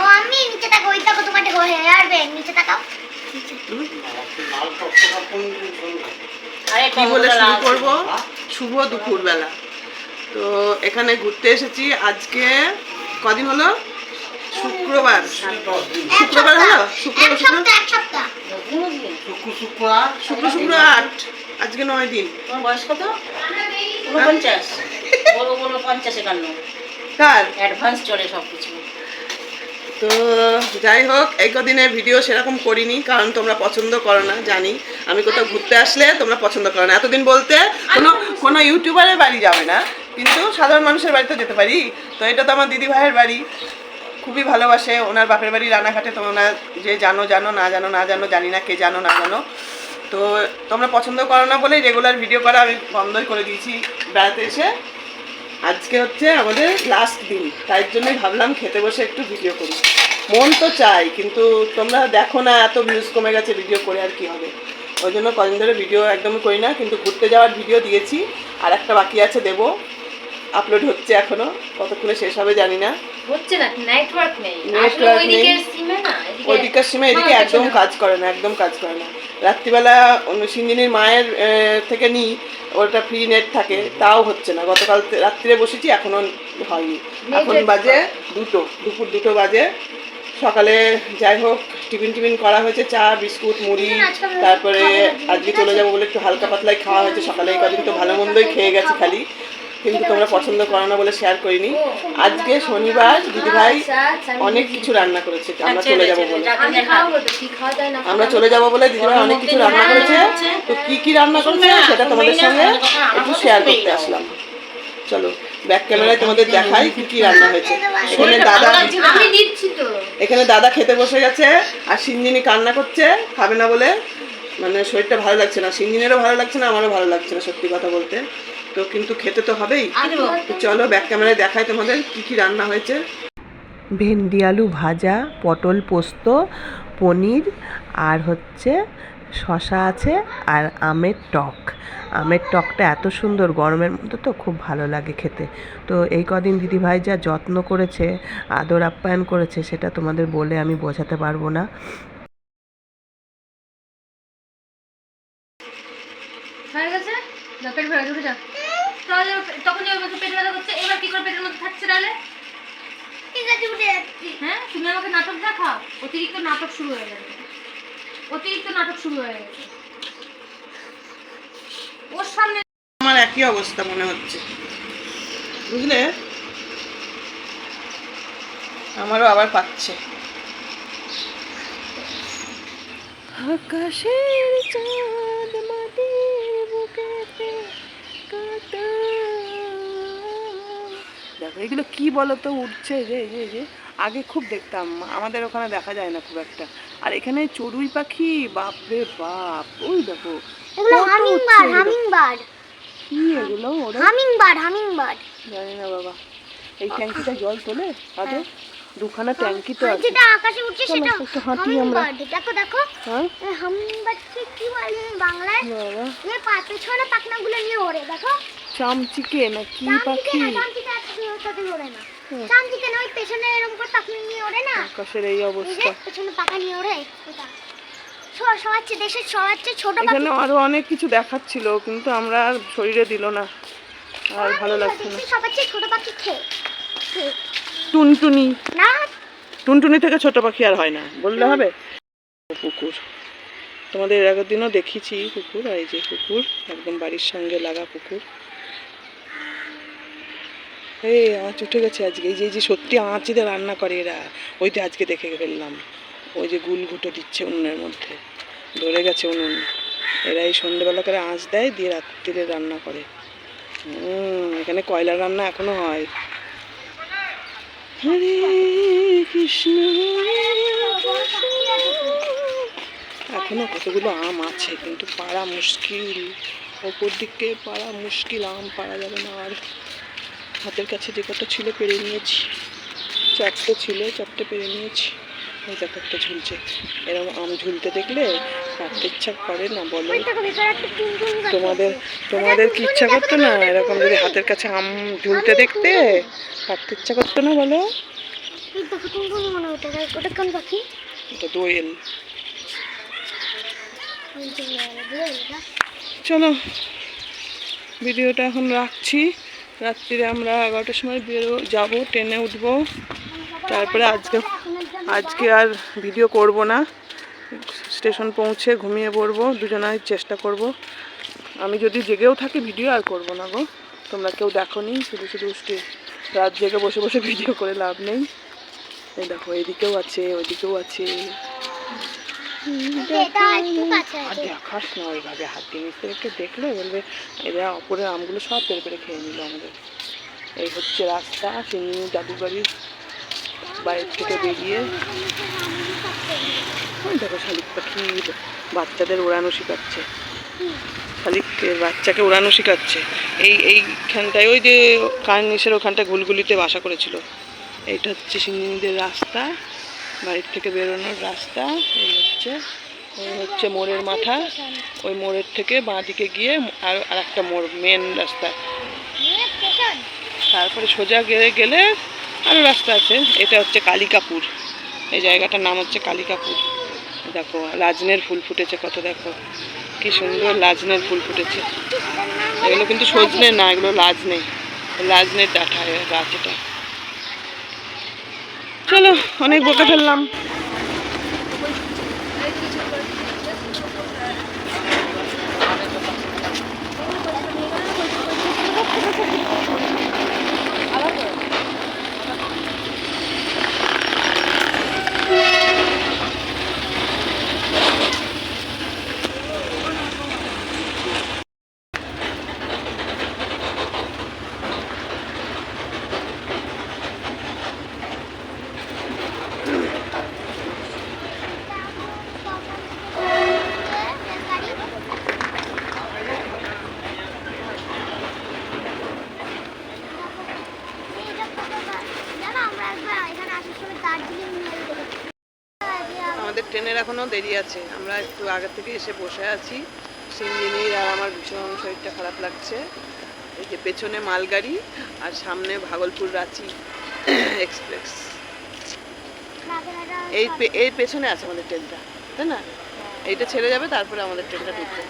ও আমি নিচে তাকাও ওই তাকাও তোমার দেখো হেয়ার নিচে তাকাও। কি বলে শুরু করব। শুভ দুপুরবেলা। তো এখানে ঘুরতে এসেছি আজকে কদিন হলো? শুক্রবার। শুক্রবার হলো? শুক্র, এক শুক্র? শুক্র শুক্র আট। আজকে নয় দিন। বয়স কত? বলো পঞ্চাশ একান্ন। কার অ্যাডভান্স চলে সব কিছু তো যাই হোক এই কদিনে ভিডিও সেরকম করিনি কারণ তোমরা পছন্দ করো না জানি। আমি কোথাও ঘুরতে আসলে তোমরা পছন্দ করো না। এতদিন বলতে কোনো কোনো ইউটিউবারের বাড়ি যাবে না কিন্তু সাধারণ মানুষের বাড়িতে যেতে পারি। তো এটা তো আমার দিদি ভাইয়ের বাড়ি। খুবই ভালোবাসে ওনার বাপের বাড়ি রানাঘাটে তোমরা যে জানো জানো না জানো না জানো জানি না কে জানো না জানো। তো তোমরা পছন্দ করো না বলেই রেগুলার ভিডিও করা আমি বন্ধই করে দিয়েছি। বেড়াতে এসে আজকে হচ্ছে আমাদের লাস্ট দিন তাই জন্যই ভাবলাম খেতে বসে একটু ভিডিও করি। মন তো চাই কিন্তু তোমরা দেখো না এত ভিউজ কমে গেছে ভিডিও করে আর কি হবে। ওই জন্য কদিন ধরে ভিডিও একদমই করি না কিন্তু ঘুরতে যাওয়ার ভিডিও দিয়েছি আর একটা বাকি আছে দেবো। আপলোড হচ্ছে এখনও কতক্ষণে শেষ হবে জানি না। হচ্ছে না নেটওয়ার্ক নেই। ওই নেই। দিকের সিমে এদিকে একদম কাজ করে না একদম কাজ করে না। রাত্রিবেলা অন্য মায়ের থেকে নিই ওটা ফ্রি নেট থাকে তাও হচ্ছে না। গতকাল রাত্রিরে বসেছি এখনও হয়নি। এখন বাজে দুটো দুপুর দুটো বাজে। সকালে যাই হোক টিফিন টিফিন করা হয়েছে চা বিস্কুট মুড়ি তারপরে আজকে চলে যাব বলে একটু হালকা পাতলাই খাওয়া হয়েছে সকালে কদিন তো ভালো মন্দই খেয়ে গেছি খালি। কিন্তু তোমরা পছন্দ করো না বলে শেয়ার করিনি। আজকে শনিবার দিদিভাই অনেক কিছু রান্না করেছে আমরা চলে যাব বলে। আমরা চলে যাব বলে দিদিভাই অনেক কিছু রান্না করেছে। তো কি কি রান্না করেছে সেটা তোমাদের সঙ্গে একটু শেয়ার করতে আসলাম। চলো ব্যাক ক্যামেরায় তোমাদের দেখাই কি কি রান্না হয়েছে। এখানে দাদা এখানে দাদা খেতে বসে গেছে আর সিঞ্জিনি কান্না করছে খাবে না বলে। মানে শরীরটা ভালো লাগছে না। সিঞ্জিনেরও ভালো লাগছে না আমারও ভালো লাগছে না সত্যি কথা বলতে। তো কিন্তু খেতে তো হবেই। চলো ব্যাক ক্যামেরায় দেখাই তোমাদের কি কি রান্না হয়েছে। ভেন্ডি আলু ভাজা পটল পোস্ত পনির আর হচ্ছে শশা আছে আর আমের টক। আমের টকটা এত সুন্দর গরমের মধ্যে তো খুব ভালো লাগে খেতে। তো এই কদিন দিদিভাই যা যত্ন করেছে আদর আপ্যায়ন করেছে সেটা তোমাদের বলে আমি বোঝাতে পারব না হয়ে গেছে যা পেট ভরে উঠে যা তাহলে তখন যে ওই পেট ব্যথা করছে এবার কি করে পেটের মধ্যে থাকছে তাহলে ঠিক আছে উঠে যাচ্ছি হ্যাঁ তুমি আমাকে নাটক দেখাও অতিরিক্ত নাটক শুরু হয়ে গেছে অতিরিক্ত নাটক শুরু হয়ে গেছে। ওর সামনে আমার একই অবস্থা মনে হচ্ছে। বুঝলে? আমারও আবার পাচ্ছে। আকাশের চাঁদ মাটির বুকেতে কাটা দেখো এগুলো কি বলো তো উঠছে যে যে যে আগে খুব দেখতাম। আমাদের ওখানে দেখা যায় না খুব একটা। আর এখানে চড়ুই পাখি বাপরে বাপ ওই দেখো। কি এগুলো ওরা? জানি না বাবা। এই ট্যাঙ্কিটা জল তোলে? আদৌ দুখানা ট্যাঙ্কি তো আছে। যেটা আকাশে উঠছে চলো, সেটা একটু হাঁটি আমরা। দেখো দেখো। হ্যাঁ? কি বলে বাংলায়? বাবা পাখনাগুলো নিয়ে ওড়ে দেখো। চামচিকে না কি চামচিকে পাখি? না চামচিকে এত ওড়ে না। হুম। চামচিকে না ওই পেছনে এরকম করে পাখনা নিয়ে ওড়ে না? আকাশের এই এই অবস্থা। পেছনে পাখা নিয়ে ওড়ে। ওটা। সব- সবার চেয়ে দেশের সবার চেয়ে ছোট পাখি। এখানে আরও অনেক কিছু দেখাচ্ছিল কিন্তু আমরা আর শরীরে দিল না। আর ভালো লাগছে না। ছোট পাখি। টুনটুনি। না? টুনটুনি থেকে ছোট পাখি আর হয় না। বললে হবে? পুকুর তোমাদের এর আগের দিনও দেখিয়েছি পুকুর আর এই যে পুকুর একদম বাড়ির সঙ্গে লাগা পুকুর এই আঁচ উঠে গেছে আজকে। এই যে যে সত্যি আঁচিতে রান্না করে এরা ওইটা আজকে দেখে ফেললাম। ওই যে গুল ঘুটো দিচ্ছে উনুনের মধ্যে। ধরে গেছে উনুন। এরা এই সন্ধ্যেবেলা করে আঁচ দেয়, দিয়ে রাত্রিরে রান্না করে। এখানে কয়লা রান্না এখনও হয়। হরে কৃষ্ণ, এখনও কতগুলো আম আছে, কিন্তু পাড়া মুশকিল। ওপর দিকে পাড়া মুশকিল, আম পাড়া যাবে না আর। হাতের কাছে যে কটা ছিল পেরে নিয়েছি। চারটে ছিল চারটে পেরে নিয়েছি। এই দেখো একটা ঝুলছে। এরকম আম ঝুলতে দেখলে কাটতে ইচ্ছা করে না বলো। ওই তোমাদের তোমাদের কি ইচ্ছা করতো না এরকম যদি হাতের কাছে আম ঝুলতে দেখতে? কাটতে ইচ্ছা করতো না বলো। এটা দোয়েল। ওই? চলো ভিডিওটা এখন রাখছি। রাত্রিরে আমরা এগারোটার সময় বেরো, যাব, ট্রেনে উঠবো। তারপরে আজকে আজকে আর ভিডিও করব না। স্টেশন পৌঁছে ঘুমিয়ে পড়ব, দুজনাই চেষ্টা করব। আমি যদি জেগেও থাকি, ভিডিও আর করব না গো। তোমরা কেউ দেখো নি, শুধু শুধু রাত জেগে বসে বসে ভিডিও করে লাভ নেই। এই দেখো, এদিকেও আছে, ওইদিকেও আছে এটা একটু কাছে আর আছে দেখাস না ওইভাবে হাত দিয়ে নিচে একটু দেখলে বলবে এরা অপরের আমগুলো সব পেরে পেরে খেয়ে নিল আমাদের। এই হচ্ছে রাস্তা সিঙ্গি দাদু বাড়ির থেকে বেরিয়ে। দেখো শালিক পাখি বাচ্চাদের ওড়ানো শেখাচ্ছে। শালিকের বাচ্চাকে ওড়ানো শেখাচ্ছে। এই এইখানটায় ওই যে কার্নিসের ওখানটায় গুলগুলিতে বাসা করেছিল। এইটা হচ্ছে সিঙ্গিদের রাস্তা। বাড়ির থেকে বেরোনোর রাস্তা, এই হচ্ছে ওই হচ্ছে মোড়ের মাথা। ওই মোড়ের থেকে বাঁ দিকে গিয়ে আর আর একটা মোড় মেন রাস্তা। তারপরে সোজা গেলে গেলে আরও রাস্তা আছে। এটা হচ্ছে কালিকাপুর। এই জায়গাটার নাম হচ্ছে কালিকাপুর। দেখো, লাজনের ফুল ফুটেছে কত, দেখো। কি সুন্দর লাজনের ফুল ফুটেছে। এগুলো কিন্তু সজনে না, এগুলো লাজনে। লাজনের ডাঁটা গাছ এটা চলো অনেক বকে ফেললাম জানো আমরা একবার এখানে আসার সময় দার্জিলিং মেল দেখেছি আমাদের ট্রেনের এখনও দেরি আছে। আমরা একটু আগে থেকে এসে বসে আছি। সিঞ্জিনির আর আমার ভীষণ শরীরটা খারাপ লাগছে। এই যে পেছনে মালগাড়ি আর সামনে ভাগলপুর রাঁচি এক্সপ্রেস। এই এর পেছনে আছে আমাদের ট্রেনটা তাই না? এইটা ছেড়ে যাবে তারপরে আমাদের ট্রেনটা ঢুকবে।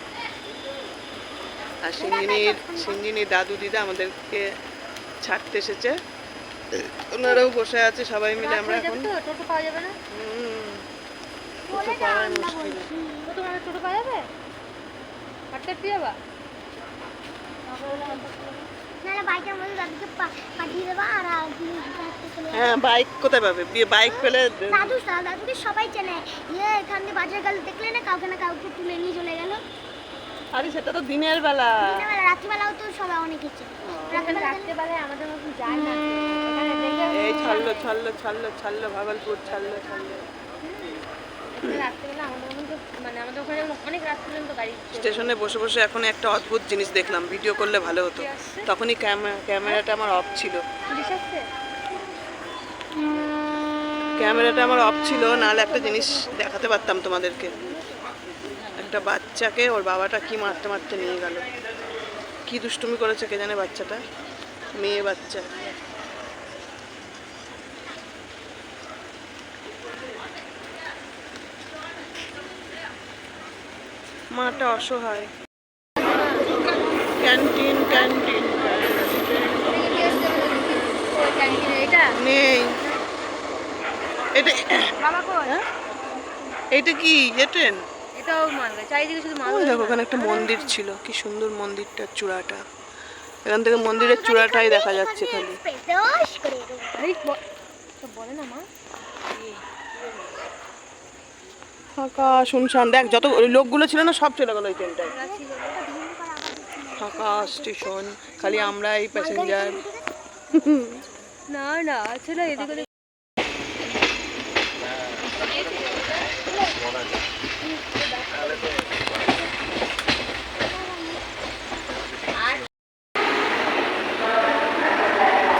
আর সিঞ্জিনির সিঞ্জিনির দাদু দিদা আমাদেরকে ছাড়তে এসেছে। ওনারাও বসে আছে সবাই মিলে আমরা এখন টোটো পাওয়া যাবে না? মুশকিল। টোটো মানে পাওয়া যাবে? হাঁটতে। হ্যাঁ বাইক কোথায় পাবে? বাইক পেলে দাদু দাদুকে সবাই চেনে। ইয়ে এখান দিয়ে বাজার গেল দেখলে না কাউকে না কাউকে তুলে নিয়ে চলে গেল। আরে সেটা তো দিনের বেলা। রাত্রিবেলাও তো সবাই অনেকে চেনে। রাত্রিবেলা আমাদের মতন যায় না। এখানে দেখে এই ছাড়লো ছাড়লো ছাড়লো ছাড়লো ভাগলপুর ছাড়লো ছাড়লো রাত্রেবেলা আমাদের মানে আমাদের ওখানে অনেক রাত পর্যন্ত গাড়ি স্টেশনে বসে বসে এখন একটা অদ্ভুত জিনিস দেখলাম ভিডিও করলে ভালো হতো। তখনই ক্যামে- ক্যামেরাটা আমার অফ ছিল। ক্যামেরাটা আমার অফ ছিল নাহলে একটা জিনিস দেখাতে পারতাম তোমাদেরকে। একটা বাচ্চাকে ওর বাবাটা কি মারতে মারতে নিয়ে গেল। কি দুষ্টুমি করেছে কে জানে বাচ্চাটা? মেয়ে বাচ্চা। মাটা অসহায়। ক্যান্টিন ক্যান্টিন নেই। এটা হ্যাঁ? এটা কি? এ ট্রেন? এটাও মালগাড়ি চারিদিকে শুধু মাল দেখো ওখানে একটা মন্দির ছিল। কি সুন্দর মন্দিরটার চূড়াটা। এখান থেকে মন্দিরের চূড়াটাই দেখা যাচ্ছে খালি। বলে না মা? ফাঁকা শুনশান। দেখ যত ওই লোকগুলো ছিল না সব চলে গেল ওই ট্রেনটায় ফাঁকা স্টেশন খালি আমরা এই প্যাসেঞ্জার না না ছিল এদিকে ওদিকে।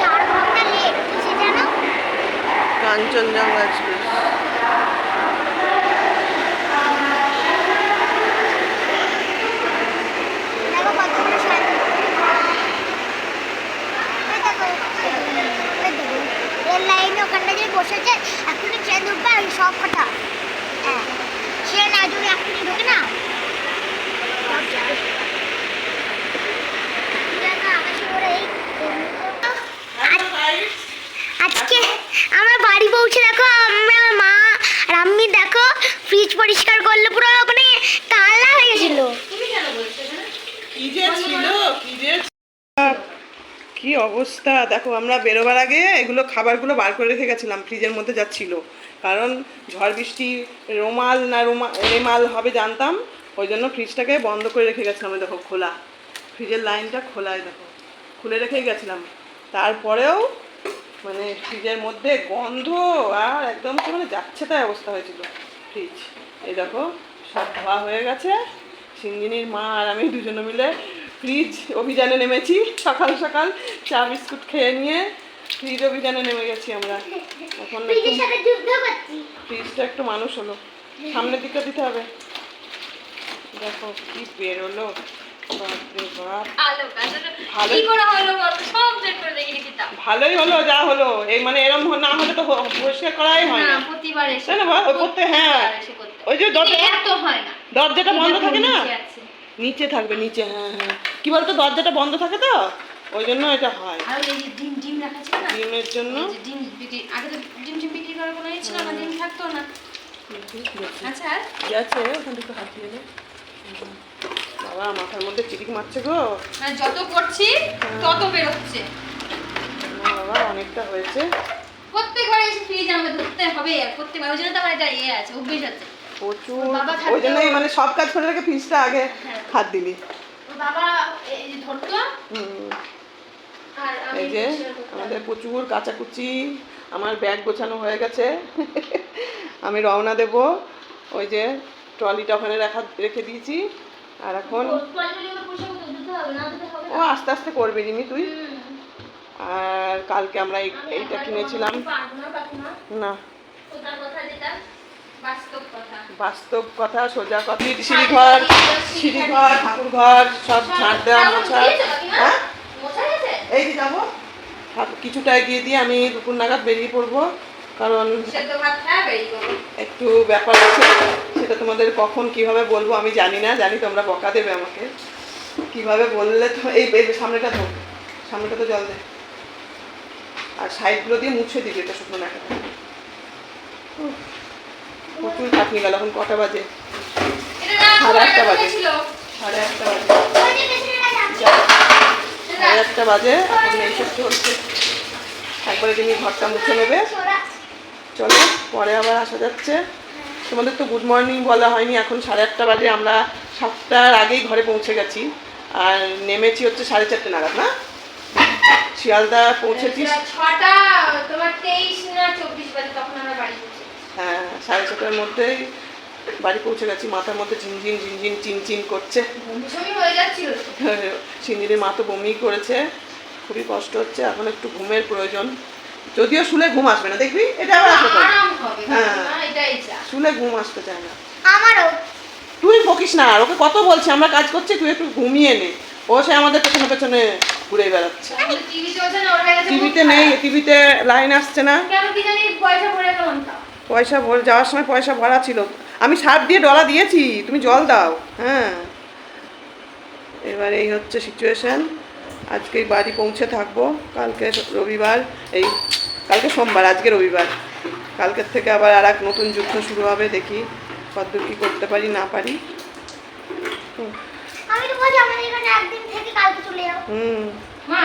চার ঘণ্টা লেট কিসে জানো কাঞ্চনজঙ্ঘা এক্সপ্রেস রেল লাইনে ওখানটা যে বসেছে এখনই ট্রেন ঢুকবে আর সব কটা হ্যাঁ। না যদি এখনই ঢোকে না? আজকে আমরা বাড়ি পৌঁছে দেখো, আমরা মা আর আম্মি দেখো ফ্রিজ পরিষ্কার করলে, পুরো মানে কালা হয়ে গেছিল? কি যে ছিল, কি যে কি অবস্থা? দেখো, আমরা বেরোবার আগে এগুলো খাবারগুলো বার করে রেখে গেছিলাম, ফ্রিজের মধ্যে যা ছিল কারণ ঝড় বৃষ্টি রোমাল না রোমা, রেমাল হবে জানতাম, ওই জন্য ফ্রিজটাকে বন্ধ করে রেখে গেছিলাম দেখো, খোলা। ফ্রিজের লাইনটা খোলায় দেখো। খুলে রেখেই গেছিলাম। তারপরেও মানে ফ্রিজের মধ্যে গন্ধ আর একদম মানে যাচ্ছে তাই অবস্থা হয়েছিল। ফ্রিজ। এই দেখো, সব ধোয়া হয়ে গেছে। সিঞ্জিনির মা আর আমি দুজনে মিলে ফ্রিজ অভিযানে নেমেছি সকাল সকাল চা বিস্কুট খেয়ে নিয়ে ফ্রিজ অভিযানে নেমে গেছি আমরা। এখন একটু ফ্রিজের সাথে যুদ্ধ করছি। ফ্রিজটা একটু মানুষ হলো। সামনের দিকটা দিতে হবে। দেখো কি বেরোলো ভালোই হলো যা হলো। এই মানে এরম না হলে তো পরিষ্কার করাই হয় না। করতে হ্যাঁ। ওই যে দরজা এত হয় না। দরজাটা বন্ধ থাকে না? নিচে থাকবে নিচে হ্যাঁ হ্যাঁ। কি বলতো দরজাটা বন্ধ থাকে তো? ওই জন্য এটা হয়। আর এই যে ডিম ডিম রাখা ছিল না? ডিমের জন্য। এই ডিম বিক্রি আগে তো ডিম টিম বিক্রি করার কোনো ইয়ে ছিল না ডিম থাকতো না। আচ্ছা আছে ওখান থেকে হাত দিয়ে নে। বাবা মাথার মধ্যে চিটিক মারছে গো। মানে যত করছি তত বেরোচ্ছে। বাবা অনেকটা হয়েছে। প্রত্যেকবার এসে ফ্রিজ আমাকে ধরতে হবে আর প্রত্যেকবার ওই জন্য তো আমার এটা ইয়ে আছে অভ্যেস আছে। প্রচুর। ওই জন্যই মানে সব কাজ করে রেখে ফিসটা আগে হ্যাঁ। হাত দিলি। বাবা এই যে ধরতো হুম। আর আমি এই যে আমাদের প্রচুর কাচাকুচি আমার ব্যাগ গোছানো হয়ে গেছে। আমি রওনা দেব। ওই যে ট্রলিটা ওখানে রাখা রেখে দিয়েছি। আর এখন ও আস্তে আস্তে করবি রিমি তুই। আর কালকে আমরা এই- এইটা কিনেছিলাম। না, বাস্তব কথা। সোজা কথা সিঁড়িঘর সিঁড়িঘর ঠাকুর ঘর সব ঝাঁট দেওয়া মোছা। হ্যাঁ? এই যে যাব। কিছুটা এগিয়ে দিয়ে আমি দুপুর নাগাদ বেরিয়ে পড়ব। কারণ। একটু ব্যাপার আছে সেটা তোমাদের কখন কীভাবে বলব আমি জানি না। জানি তোমরা বকা দেবে আমাকে। কীভাবে বললে তো এই সামনেটা ধো সামনেটা তো জল দে। আর সাইডগুলো দিয়ে মুছে দিবি এটা শুকনো না উফ, প্রচুর খাটনি গেল এখন কটা বাজে? সাড়ে আটটা বাজে। সাড়ে আটটা বাজে। সাড়ে আটটা বাজে এখন এইসব চলছে। একবারে তুমি ঘরটা মুছে নেবে। চলো পরে আবার আসা যাচ্ছে। তোমাদের তো গুড মর্নিং বলা হয়নি এখন সাড়ে আটটা বাজে আমরা সাতটার আগেই ঘরে পৌঁছে গেছি। আর নেমেছি হচ্ছে সাড়ে চারটে নাগাদ না? শিয়ালদা পৌঁছেছি ছটা তোমার তেইশ না চব্বিশ বাজে তখন আমরা বাড়ি হ্যাঁ সাড়ে ছটার মধ্যেই বাড়ি পৌঁছে গেছি। মাথার মধ্যে ঝিনঝিন ঝিনঝিন চিনচিন করছে। হয়ে। সিন্দিরির মা তো বমি করেছে। খুবই কষ্ট হচ্ছে। এখন একটু ঘুমের প্রয়োজন। যদিও শুলে ঘুম আসবে না দেখবি? এটা আবার আসবে তো। আরাম হবে। হ্যাঁ। শুলে ঘুম আসতে চায় না। আমারও। তুই বকিস না আর ওকে কত বলছি আমরা কাজ করছি তুই একটু ঘুমিয়ে নে। ও সে আমাদের পেছনে পেছনে ঘুরে বেড়াচ্ছে। টিভিতে নেই টিভিতে লাইন আসছে না। কেন কি জানি পয়সা ভরে পয়সা ভর যাওয়ার সময় পয়সা ভরা ছিল। আমি সার দিয়ে ডলা দিয়েছি তুমি জল দাও। হ্যাঁ। এবার এই হচ্ছে সিচুয়েশান আজকে বাড়ি পৌঁছে থাকব। কালকে রবিবার এই কালকে সোমবার আজকে রবিবার। কালকের থেকে আবার আর এক নতুন যুদ্ধ শুরু হবে দেখি কতদূর কী করতে পারি না পারি। হুম, আমি তো বলছি আমাদের এখানে একদিন থেকে কালকে চলে যাও হুম। মা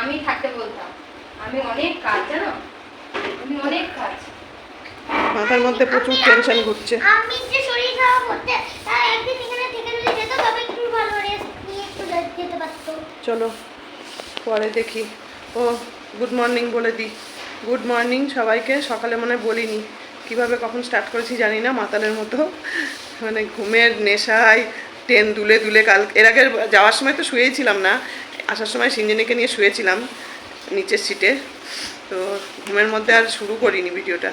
আমি থাকতে বলতাম। আমি অনেক কাজ জানো? আমি অনেক কাজ। মাথার মধ্যে প্রচুর টেনশন ঘুরছে। আমি যে শরীর খারাপ হতে একদিন এখানে থেকে যদি যেত তবে একটু ভালো রেস্ট নিয়ে একটু যেতে পারতো। চলো পরে দেখি। ও গুড মর্নিং বলে দিই গুড মর্নিং সবাইকে সকালে মনে হয় বলিনি। কীভাবে কখন স্টার্ট করেছি জানি না মাতালের মতো। মানে ঘুমের নেশায় ট্রেন দুলে দুলে কাল এর আগে যাওয়ার সময় তো শুয়েছিলাম না আসার সময় সিঞ্জিনিকে নিয়ে শুয়েছিলাম নিচের সিটে তো ঘুমের মধ্যে আর শুরু করিনি ভিডিওটা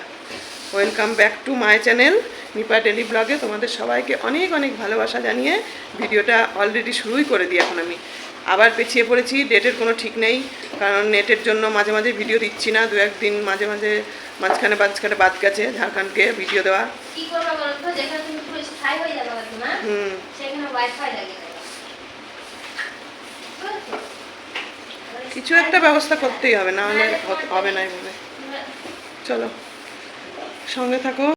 welcome back to my channel Nipa daily ব্লগে তোমাদের সবাইকে অনেক অনেক ভালোবাসা জানিয়ে ভিডিওটা অলরেডি শুরুই করে দিই এখন আমি। আবার পেছিয়ে পড়েছি ডেটের কোনো ঠিক নেই কারণ নেটের জন্য মাঝে মাঝে ভিডিও দিচ্ছি না। দু একদিন মাঝে মাঝে মাঝখানে মাঝখানে বাদ গেছে ঝাড়খণ্ডকে ভিডিও দেওয়া। হয়ে হুম? কিছু একটা ব্যবস্থা করতেই হবে না হলে হবে না বলে চলো। সঙ্গে থাকো।